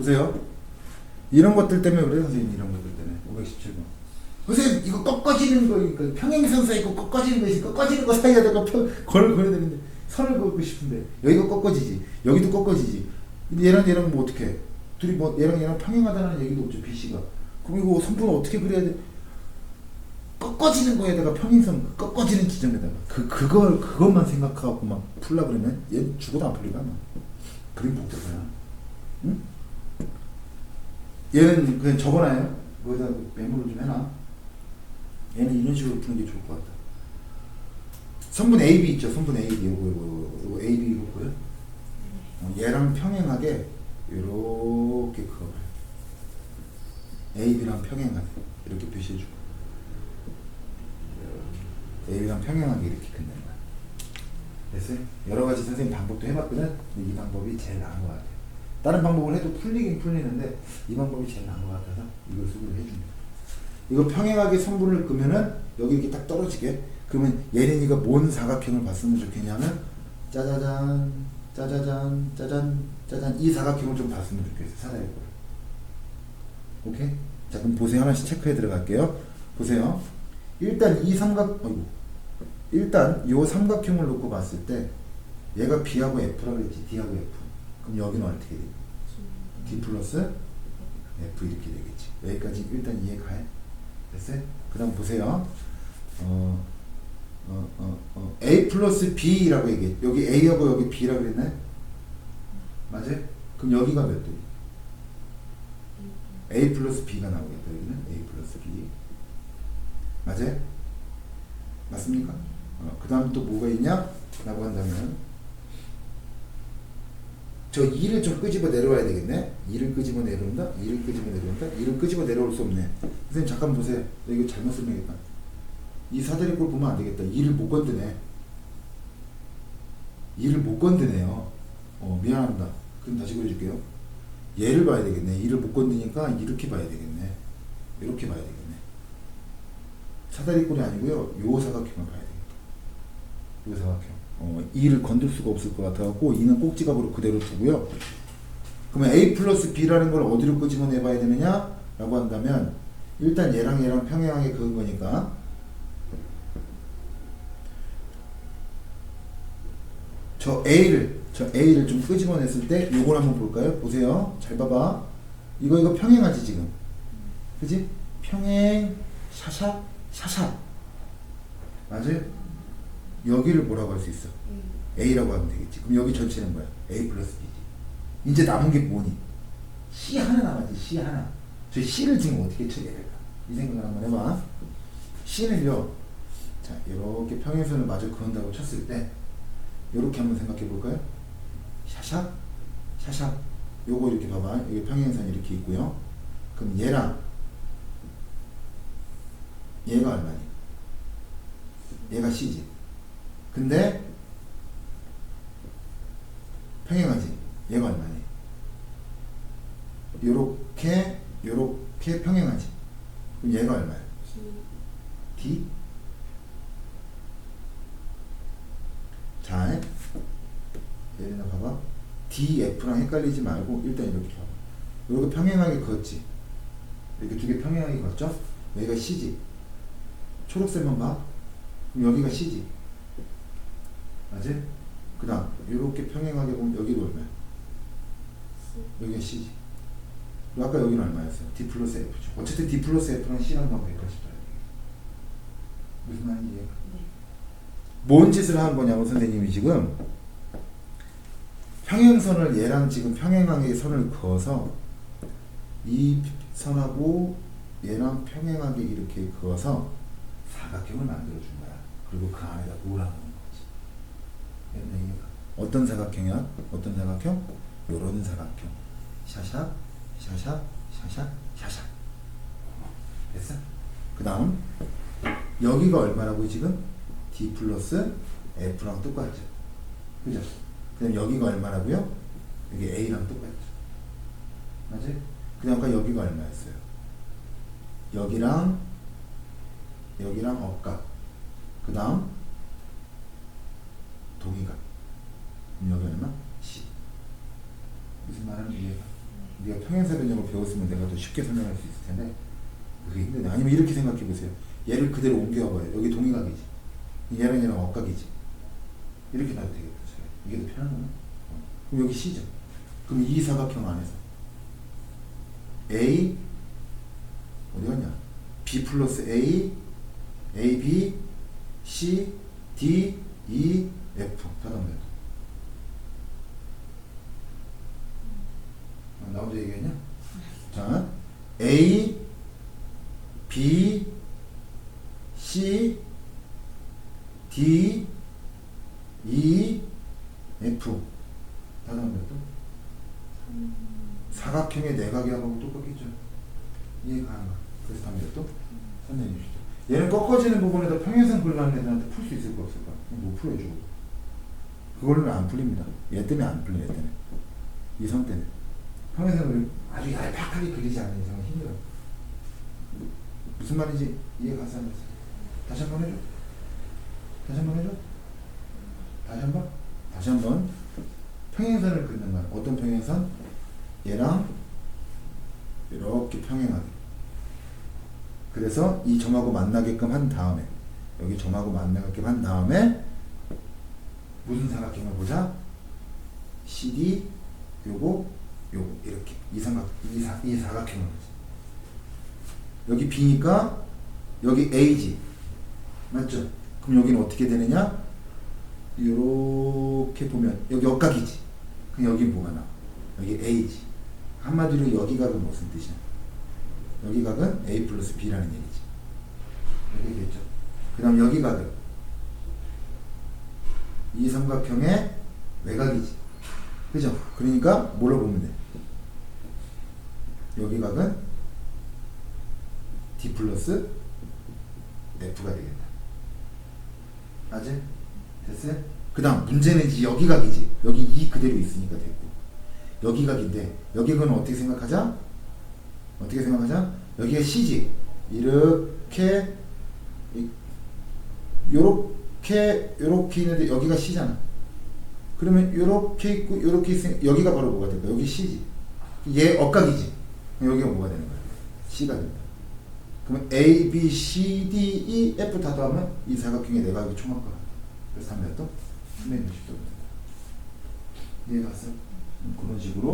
보세요. 이런 것들 때문에 그래요 선생님 이런 것들 때문에 517번. 선생님 이거 꺾어지는 거니까 평행선 사 있고 꺾어지는 거 있으니까 꺾어지는 거 사이에다가 평 걸을 그려야 되는데 선을 긋고 싶은데 여기가 꺾어지지 여기도 꺾어지지 근데 얘랑 얘랑 뭐 어떻게 해? 둘이 뭐 얘랑 얘랑 평행하다는 얘기도 없죠 BC가 그럼 이거 선분을 어떻게 그려야 돼? 꺾어지는 거에다가 평행선 꺾어지는 지점에다가 그 그걸 그것만 생각하고 막 풀라 그러면 얘 죽어도 안 풀리가 막 그림 복잡해요. 응? 얘는 그냥 적어놔요. 거기다 메모를 좀 해놔. 얘는 이런 식으로 푸는 게 좋을 것 같다. 선분 AB 있죠. 선분 AB 요거 요거 요거 AB 이거고요. 어, 얘랑 평행하게 이렇게 그어봐요. AB랑 평행하게 이렇게 표시해주고 AB랑 평행하게 이렇게 끝낸다. 됐어요? 여러 가지 선생님 방법도 해봤거든. 이 방법이 제일 나은 것 같아요. 다른 방법을 해도 풀리긴 풀리는데 이 방법이 제일 나은 것 같아서 이걸 수고를 해줍니다. 이거 평행하게 선분을 끄면은 여기 이렇게 딱 떨어지게 그러면 예린이가 뭔 사각형을 봤으면 좋겠냐면 짜자잔 짜자잔 짜잔 짜잔 이 사각형을 좀 봤으면 좋겠어 사다리 꼴 오케이? 자 그럼 보세요. 하나씩 체크해 들어갈게요. 보세요. 일단 이 삼각 아이고 일단 요 삼각형을 놓고 봤을 때 얘가 B하고 F라고 했지 D하고 F 그럼 여기는 어떻게 돼? D 플러스 F 이렇게 되겠지 여기까지 일단 이해 가요? 됐어요? 그 다음 보세요 어, 어, 어, 어, A 플러스 B라고 얘기해 여기 A하고 여기 B라고 그랬나요? 맞아요? 그럼 여기가 몇 도? A 플러스 B가 나오겠다 여기는 A 플러스 B 맞아요? 맞습니까? 어, 그 다음 또 뭐가 있냐? 라고 한다면 저 2를 좀 끄집어 내려와야 되겠네. 2를 끄집어 내려온다 2를 끄집어 내려온다 2를 끄집어 내려올 수 없네. 선생님 잠깐 보세요. 나 이거 잘못 설명했다. 이 사다리 꼴 보면 안 되겠다. 2를 못 건드네. 2를 못 건드네요. 어 미안합니다. 그럼 다시 그려줄게요. 얘를 봐야 되겠네. 2를 못 건드니까 이렇게 봐야 되겠네. 이렇게 봐야 되겠네. 사다리 꼴이 아니고요. 요 사각형을 봐야 되겠다. 요 사각형 어, 2를 건들 수가 없을 것 같아갖고 2는 꼭지각으로 그대로 두고요 그러면 A 플러스 B라는 걸 어디로 끄집어내 봐야 되느냐 라고 한다면 일단 얘랑 얘랑 평행하게 그은 거니까 저 A를 저 A를 좀 끄집어냈을 때 요걸 한번 볼까요? 보세요. 잘 봐봐. 이거 이거 평행하지 지금. 그지? 평행 샤샥 샤샥. 맞아요? 여기를 뭐라고 할 수 있어? A라고 하면 되겠지. 그럼 여기 전체는 뭐야? A 플러스 B지. 이제 남은 게 뭐니? C 하나 남았지. C 하나. 저 C를 지금 어떻게 처리해야 될까? 이 생각을 한번 해봐. C는요. 자, 이렇게 평행선을 마저 그은다고 쳤을 때 이렇게 한번 생각해 볼까요? 샤샥, 샤샥. 요거 이렇게 봐봐. 여기 평행선이 이렇게 있고요. 그럼 얘랑 얘가 얼마니? 얘가 C지. 근데 평행하지. 얘가 얼마니? 요렇게 요렇게 평행하지. 그럼 얘가 얼마야? D? 자, 얘나 봐봐. D, F랑 헷갈리지 말고 일단 이렇게 봐봐. 이렇게 평행하게 그었지. 이렇게 두 개 평행하게 그었죠? 여기가 C지. 초록색만 봐. 그럼 여기가 C지. 맞지? 그 다음 이렇게 평행하게 보면 여기도 얼마야? 여기가 C지. 그리고 아까 여기는 얼마였어요? D 플러스 F죠. 어쨌든 D 플러스 F랑 C랑 봐야 돼. 무슨 말인지 이해가? 뭔 짓을 한 거냐고 선생님이 지금 평행선을 얘랑 지금 평행하게 선을 그어서 이 선하고 얘랑 평행하게 이렇게 그어서 사각형을 만들어 준 거야. 그리고 그 안에다 놓으라는 거지. 됐나 이해가? 어떤 사각형이야? 어떤 사각형? 요런 사각형. 샤샥, 샤샥, 샤샥, 샤샥. 됐어? 그 다음 여기가 얼마라고 지금? D 플러스 F랑 똑같죠. 그죠? 그다음 여기가 얼마라고요? 여기 A랑 똑같죠. 맞지? 그다음 아까 여기가 얼마였어요? 여기랑 여기랑 억각. 그 다음 동의각. 그럼 여기 얼마? 10. 무슨 말하는 이해가? 네가 평행사 변형을 배웠으면 내가 더 쉽게 설명할 수 있을 텐데 그게 힘드네. 아니면 이렇게 생각해 보세요. 얘를 그대로 옮겨와봐요. 여기 동의각이지. 얘랑 얘랑 억각이지. 이렇게 놔도 되겠다. 이게 더 편한 거네. 어. 그럼 여기 C죠. 그럼 이 사각형 안에서 A 어디 갔냐? B 플러스 A, A, B, C, D, E, F 다 나옵니다. 아, 나 혼자 얘기했냐? 자, A, B, C, D, E, F 다 나옵니다. 또 사각형의 내각이 하고 똑같겠죠. 이해가 안 가. 그래서 답니다. 또 선생님 주시죠. 얘는 꺾어지는 부분에다 평행선 그려가는 애들한테 풀 수 있을까 없을까? 못 풀어줘. 그걸로 안 풀립니다. 얘 때문에 안 풀려. 얘 때문에. 이선 때문에. 평행선을 아주 얄팍하게 그리지 않는 이상은 힘들어. 무- 무슨 말인지 이해가 안 가서 다시 한 번 해줘. 다시 한 번 해줘. 다시 한 번. 다시 한 번. 평행선을 긋는 건 어떤 평행선? 얘랑 이렇게 평행하게. 그래서 이 점하고 만나게끔 한 다음에 여기 점하고 만나게끔 한 다음에 무슨 사각형을 보자? CD 요거 요거 이렇게 이 삼각 이, 사, 이 사각형을. 여기 B니까 여기 A지 맞죠? 그럼 여기는 어떻게 되느냐? 이렇게 보면 여기 역각이지. 그럼 여기 뭐가 나와? 여기 A지. 한마디로 여기 각은 무슨 뜻이야? 여기 각은 A 플러스 B라는 얘기지. 여기겠죠. 그 다음 여기 각은 이 삼각형의 외곽이지. 그죠? 그러니까 뭘로 보면 돼? 여기 각은 D 플러스 F가 되겠다. 맞지? 됐어요? 그 다음 문제는 이제 여기 각이지. 여기 이 그대로 있으니까 됐고. 여기 각인데 여기 각은 어떻게 생각하자? 어떻게 생각하자? 여기가 C지. 이렇게 이- 요렇게 요렇게 있는데 여기가 C잖아. 그러면 요렇게 있고 요렇게 있으면 여기가 바로 뭐가 될까? 여기 C지. 얘 억각이지. 여기가 뭐가 되는 거야? C가 된다. 그러면 A, B, C, D, E, F 다 더하면 이 사각형의 내각이 총합과 같다. 그래서 답몇 도? 360도. 이해 갔어요? 음, 그런 식으로